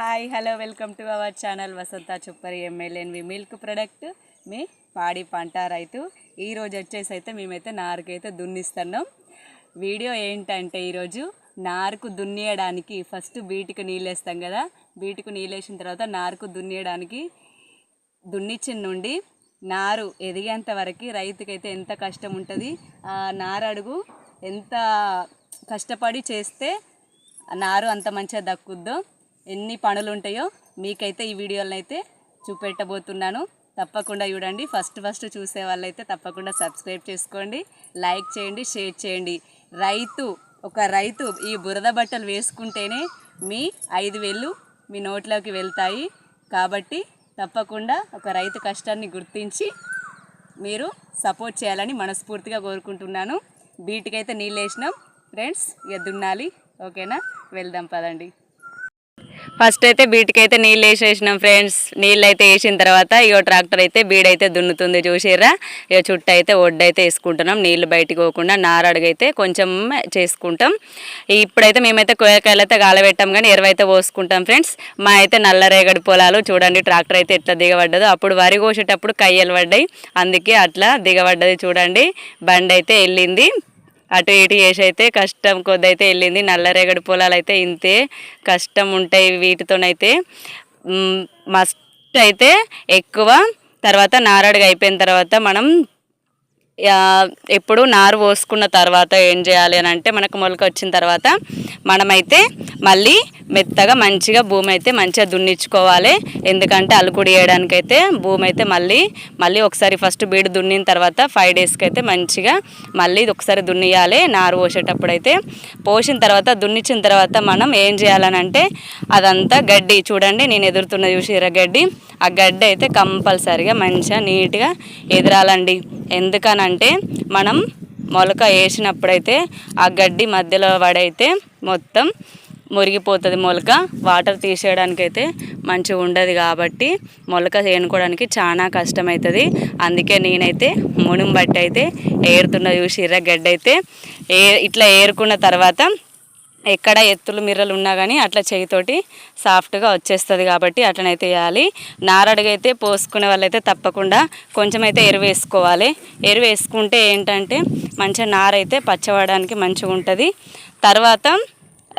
Hi hello welcome to our channel Vasantha Chuppari ఎమ్మెల్యేన్వి milk product. మీ పాడి పంట రైతు. ఈరోజు వచ్చేసి అయితే మేమైతే నారుకైతే దున్నిస్తున్నాం. వీడియో ఏంటంటే ఈరోజు నారుకు దున్నియడానికి ఫస్ట్ బీటుకు నీళ్ళేస్తాం కదా. బీటుకు నీళ్ళు వేసిన తర్వాత నారుకు దున్నియడానికి దున్నిచ్చిన నుండి నారు ఎదిగేంత వరకు రైతుకైతే ఎంత కష్టం ఉంటుంది ఆ నారు అడుగు ఎంత కష్టపడి చేస్తే నారు అంత మంచిగా దక్కుద్దో ఎన్ని పనులు ఉంటాయో మీకైతే ఈ వీడియోలను అయితే చూపెట్టబోతున్నాను. తప్పకుండా చూడండి. ఫస్ట్ ఫస్ట్ చూసే వాళ్ళైతే తప్పకుండా సబ్స్క్రైబ్ చేసుకోండి లైక్ చేయండి షేర్ చేయండి. రైతు ఒక రైతు ఈ బురద బట్టలు వేసుకుంటేనే మీ ఐదు వేలు మీ నోట్లోకి వెళ్తాయి. కాబట్టి తప్పకుండా ఒక రైతు కష్టాన్ని గుర్తించి మీరు సపోర్ట్ చేయాలని మనస్ఫూర్తిగా కోరుకుంటున్నాను. బీటికైతే నీళ్ళు వేసినాం. ఫ్రెండ్స్ ఇక దున్నాలి. ఓకేనా? వెళ్దాం పదండి. ఫస్ట్ అయితే బీటికైతే నీళ్ళు వేసేసినాం ఫ్రెండ్స్. నీళ్ళు అయితే వేసిన తర్వాత ఇగో ట్రాక్టర్ అయితే బీడైతే దున్నుతుంది చూసిర్రా. ఇక చుట్టూ అయితే ఒడ్డు అయితే వేసుకుంటున్నాం. నీళ్ళు బయటికి పోకుండా నారడుగైతే కొంచెం చేసుకుంటాం. ఇప్పుడైతే మేమైతే కూరగాయలు అయితే గాలబెట్టాం కానీ ఎరువైతే పోసుకుంటాం ఫ్రెండ్స్. మా అయితే నల్లరేగడి పొలాలు చూడండి ట్రాక్టర్ అయితే ఎట్లా దిగబడ్డదో. అప్పుడు వరి కోసేటప్పుడు కయ్యలు పడ్డాయి. అందుకే అట్లా దిగబడ్డది చూడండి. బండి అయితే వెళ్ళింది. అటు ఇటు చేసి అయితే కష్టం కొద్ది అయితే వెళ్ళింది. నల్లరేగడి పొలాలు అయితే ఇంతే కష్టం ఉంటాయి వీటితోనైతే. మస్ట్ అయితే ఎక్కువ. తర్వాత నారడుగు అయిపోయిన తర్వాత మనం ఎప్పుడు నారు పోసుకున్న తర్వాత ఏం చేయాలి అని అంటే మనకు మొలక వచ్చిన తర్వాత మనమైతే మళ్ళీ మెత్తగా మంచిగా భూమి అయితే మంచిగా దున్నించుకోవాలి ఎందుకంటే అలుకుడి వేయడానికి అయితే భూమి అయితే మళ్ళీ మళ్ళీ ఒకసారి ఫస్ట్ బీడు దున్నిన తర్వాత ఫైవ్ డేస్కి అయితే మంచిగా మళ్ళీ ఇది ఒకసారి దున్నియాలి. నారు పోసేటప్పుడు అయితే పోసిన తర్వాత దున్నించిన తర్వాత మనం ఏం చేయాలనంటే అదంతా గడ్డి చూడండి నేను ఎదురుతున్న చూసిరా గడ్డి. ఆ గడ్డి అయితే కంపల్సరిగా మంచిగా నీట్గా ఎదురాలండి. ఎందుకనంటే మనం మొలక వేసినప్పుడైతే ఆ గడ్డి మధ్యలో పడైతే మొత్తం మురిగిపోతుంది మొలక. వాటర్ తీసేయడానికి అయితే మంచిగా ఉండదు కాబట్టి మొలక వేనుకోవడానికి చాలా కష్టమవుతుంది అందుకే నేనైతే మునుం బట్టి అయితే ఏరుతున్న చూసిర్ర గడ్డి అయితే ఏ ఇట్లా ఏరుకున్న తర్వాత ఎక్కడ ఎత్తులు మిర్రలు ఉన్నా కానీ అట్లా చేయితోటి సాఫ్ట్గా వచ్చేస్తుంది కాబట్టి అట్లనైతే వేయాలి. నారడుగైతే పోసుకునే వాళ్ళైతే తప్పకుండా కొంచెం అయితే ఎరువు వేసుకోవాలి. ఎరువు వేసుకుంటే ఏంటంటే మంచిగా నారైతే పచ్చవడానికి మంచిగా ఉంటుంది. తర్వాత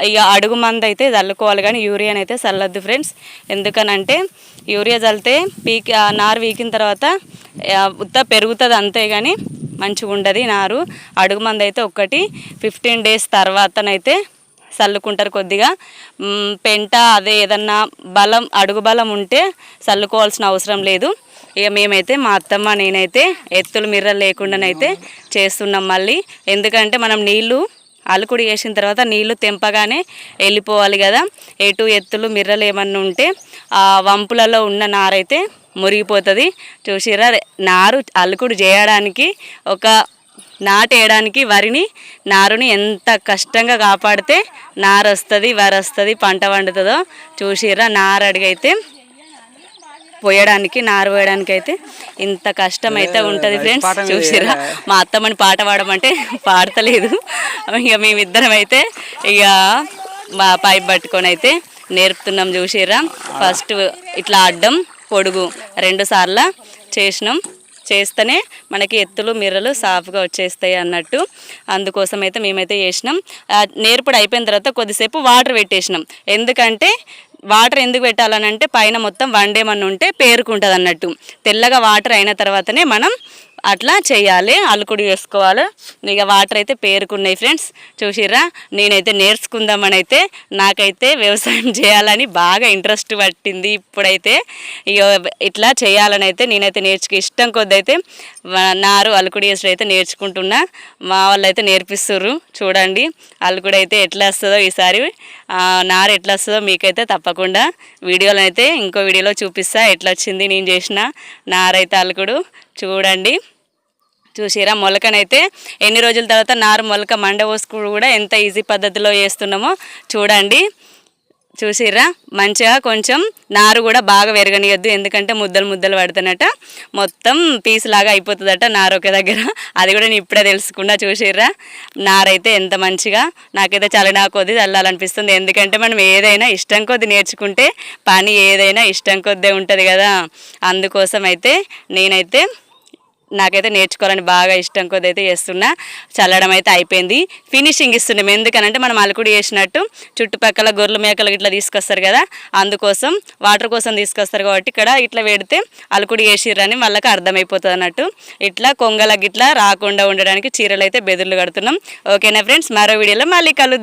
ఇక అడుగు మంది అయితే చల్లుకోవాలి కానీ యూరియాని అయితే చల్లొద్దు ఫ్రెండ్స్. ఎందుకనంటే యూరియా చల్లితే పీకి ఆ నారు వీకిన తర్వాత ఉత్త పెరుగుతుంది అంతే కానీ మంచిగా ఉండదు నారు. అడుగు మందు అయితే ఒకటి ఫిఫ్టీన్ డేస్ తర్వాతనైతే చల్లుకుంటారు కొద్దిగా. పెంట అదే ఏదన్నా బలం అడుగు బలం ఉంటే చల్లుకోవాల్సిన అవసరం లేదు. ఇక మేమైతే మా అత్తమ్మ నేనైతే ఎత్తులు మిర్రలు లేకుండానైతే చేస్తున్నాం మళ్ళీ. ఎందుకంటే మనం నీళ్ళు అలుకుడి వేసిన తర్వాత నీళ్ళు తెంపగానే వెళ్ళిపోవాలి కదా. ఎటు ఎత్తులు మిర్రలు ఏమన్నా ఉంటే ఆ వంపులలో ఉన్న నారైతే మురిగిపోతుంది. చూసిరా నారు అలుకుడు చేయడానికి ఒక నాటేయడానికి వరిని నారుని ఎంత కష్టంగా కాపాడితే నారు వస్తుంది వరి వస్తుంది పంట పండుతుందో చూసిరా నారు అడిగైతే. పోయడానికి నారు పోయడానికి అయితే ఇంత కష్టం అయితే ఉంటుంది ఫ్రెండ్స్. చూసిరా మా అత్తమ్మని పాట పాడమంటే పాడతలేదు. ఇక మేమిద్దరం అయితే ఇక మా పైప్ పట్టుకొని అయితే నేర్పుతున్నాం చూసిరా ఫస్ట్ ఇట్లా అడ్డం పొడుగు రెండు సార్లు చేసినాం. చేస్తేనే మనకి ఎత్తులు మిర్రలు సాఫ్గా వచ్చేస్తాయి అన్నట్టు. అందుకోసం అయితే మేమైతే చేసినాం. నేర్పుడు అయిపోయిన తర్వాత కొద్దిసేపు వాటర్ పెట్టేసినాం. ఎందుకంటే వాటర్ ఎందుకు పెట్టాలని అంటే పైన మొత్తం వండేమన్నా ఉంటే పేరుకుంటుంది అన్నట్టు తెల్లగా వాటర్ అయిన తర్వాతనే మనం అట్లా చేయాలి అలుకుడు వేసుకోవాలి. ఇక వాటర్ అయితే పేరుకున్నాయి ఫ్రెండ్స్. చూసిర్రా? నేనైతే నేర్చుకుందామని అయితే నాకైతే వ్యవసాయం చేయాలని బాగా ఇంట్రెస్ట్ పట్టింది ఇప్పుడైతే. ఇక ఇట్లా చేయాలని అయితే నేనైతే నేర్చుకు ఇష్టం కొద్ది అయితే నారు అలుకుడు వేసుడు అయితే నేర్చుకుంటున్నా. మా వాళ్ళు అయితే నేర్పిస్తుర్రు. చూడండి అలుకుడు అయితే ఎట్లా వస్తుందో ఈసారి నారు ఎట్లా వస్తుందో మీకైతే తప్పకుండా వీడియోలో అయితే ఇంకో వీడియోలో చూపిస్తా ఎట్లా వచ్చింది నేను చేసిన నారైతే అలుకుడు చూడండి. చూసిరా? మొలకనైతే ఎన్ని రోజుల తర్వాత నారు మొలక మండ పోసుకుడు కూడా ఎంత ఈజీ పద్ధతిలో చేస్తున్నామో చూడండి. చూసిర్రా మంచిగా కొంచెం నారు కూడా బాగా పెరగనియద్దు ఎందుకంటే ముద్దలు ముద్దలు పడుతున్నట. మొత్తం పీస్ లాగా అయిపోతుందట నారు ఒక దగ్గర. అది కూడా నేను ఇప్పుడే తెలుసుకున్నా. చూసిర్రా నారైతే ఎంత మంచిగా. నాకైతే చలినా కొద్ది చల్లాలనిపిస్తుంది. ఎందుకంటే మనం ఏదైనా ఇష్టం కొద్ది నేర్చుకుంటే పని ఏదైనా ఇష్టం కొద్దే ఉంటుంది కదా. అందుకోసం అయితే నేనైతే నాకైతే నేర్చుకోవాలని బాగా ఇష్టం కొద్ది అయితే చేస్తున్నా. చల్లడం అయితే అయిపోయింది. ఫినిషింగ్ ఇస్తున్నాం. ఎందుకనంటే మనం అలుకుడు చేసినట్టు చుట్టుపక్కల గొర్రెల మేకలు ఇట్లా తీసుకొస్తారు కదా అందుకోసం వాటర్ కోసం తీసుకొస్తారు కాబట్టి ఇక్కడ ఇట్లా పెడితే అలుకుడు వేసిర్రని వాళ్ళకి అర్థమైపోతుంది అన్నట్టు ఇట్లా కొంగల గిట్లా రాకుండా ఉండడానికి చీరలు అయితే బెదుర్లు కడుతున్నాం. ఓకేనా ఫ్రెండ్స్? మరో వీడియోలో మళ్ళీ కలుద్దాం.